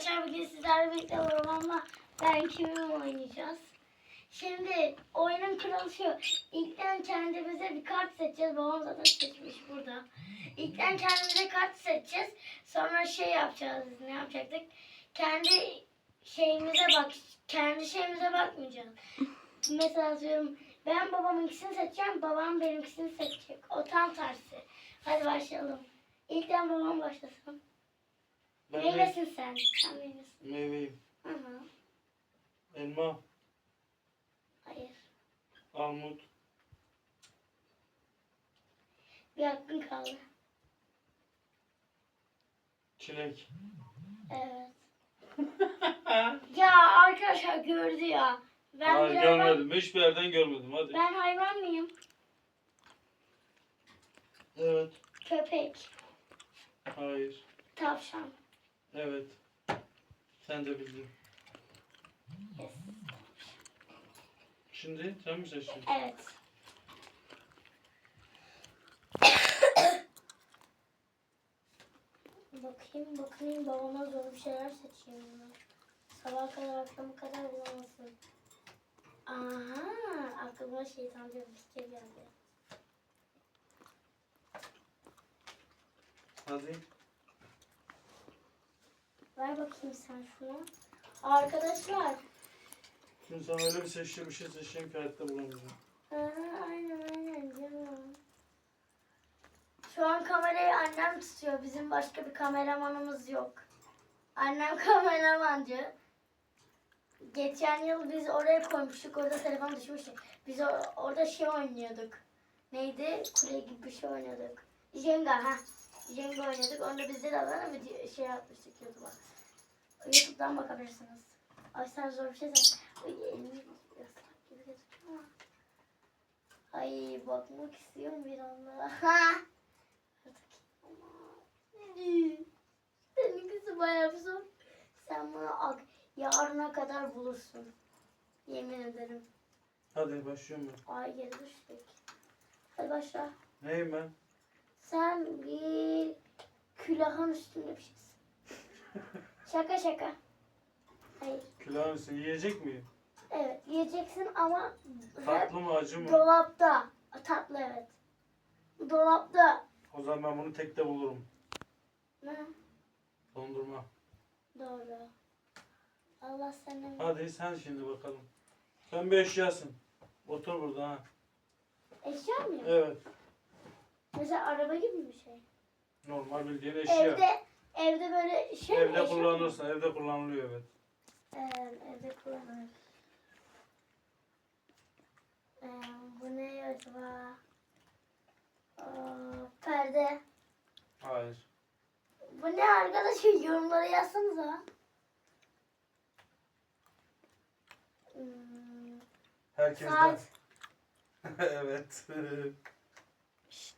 Arkadaşlar bugün sizlerle birlikte babamla ben kimim oynayacağız. Şimdi oyunun kuralı şu. İlkten kendimize bir kart seçeceğiz. Babam zaten seçmiş burada. İlkten kendimize kart seçeceğiz. Sonra şey yapacağız. Ne yapacaktık? Kendi şeyimize bak. Kendi şeyimize bakmayacağız. Mesela diyorum ben babamın ikisini seçeceğim. Babam benimkisini seçecek. O tam tersi. Hadi başlayalım. İlkten babam başlasın. Ben Meyvesin sen. Sen meyvesin. meyveyim. Hı hı. Elma, Hayır. armut, Bir hakkın kaldı. çilek. Evet. ya arkadaşlar gördü ya. Ben Hayır bir hayvan, görmedim. Hiçbir yerden görmedim. Hadi. ben hayvan mıyım? Evet. Köpek, Hayır. tavşan. Evet. Sen de bildin. Yes. Şimdi sen mi seçtin? Evet. bakayım bakayım babama zor bir şeyler seçeyim. ya. Sabah kadar akşama kadar bulamasın. Aha aklıma şeytan bir fikir geldi. Hadi. Ver bakayım sen şunu. Arkadaşlar. Şimdi sana öyle bir seçtiğim bir şey seçeyim ki hayatta bulamayacağım. Aha, aynen aynen canım. Şu an kamerayı annem tutuyor. Bizim başka bir kameramanımız yok. Annem kameramancı. Geçen yıl biz oraya koymuştuk. Orada telefon düşmüştü. Biz or- orada şey oynuyorduk. Neydi? Kule gibi bir şey oynuyorduk. Jenga ha. Jenga oynuyorduk. Onda bizde de var ama şey yapmıştık YouTube'a. YouTube'dan bakabilirsiniz. Ay sen zor bir şey sen. Ay bakmak istiyorum bir anda. Ha. Seninkisi bayağı zor. Sen bunu ak yarına kadar bulursun. Yemin ederim. Hadi başlıyorum ben. Ay geri düştük. Hadi başla. Neyim ben? Sen bir külahın üstünde bir şeysin. şaka şaka. Hayır. Külahın üstüne yiyecek miyim? Evet yiyeceksin ama Tatlı mı acı mı? dolapta. Tatlı evet. Dolapta. O zaman ben bunu tekte bulurum. Ne? Dondurma. Doğru. Allah seni. Hadi sen şimdi bakalım. Sen bir eşyasın. Otur burada ha. Eşya mı? Evet. Mesela araba gibi bir şey. Normal bildiğin eşya. Evde evde böyle şey? Evde eşya kullanırsın. Evde kullanılıyor evet. Ee, evde kullanılır. Ee, bu ne acaba? Aa, perde. Hayır. Bu ne arkadaşım? Yorumlara yazsanıza. Hmm, Herkesten. saat. evet. Şşt,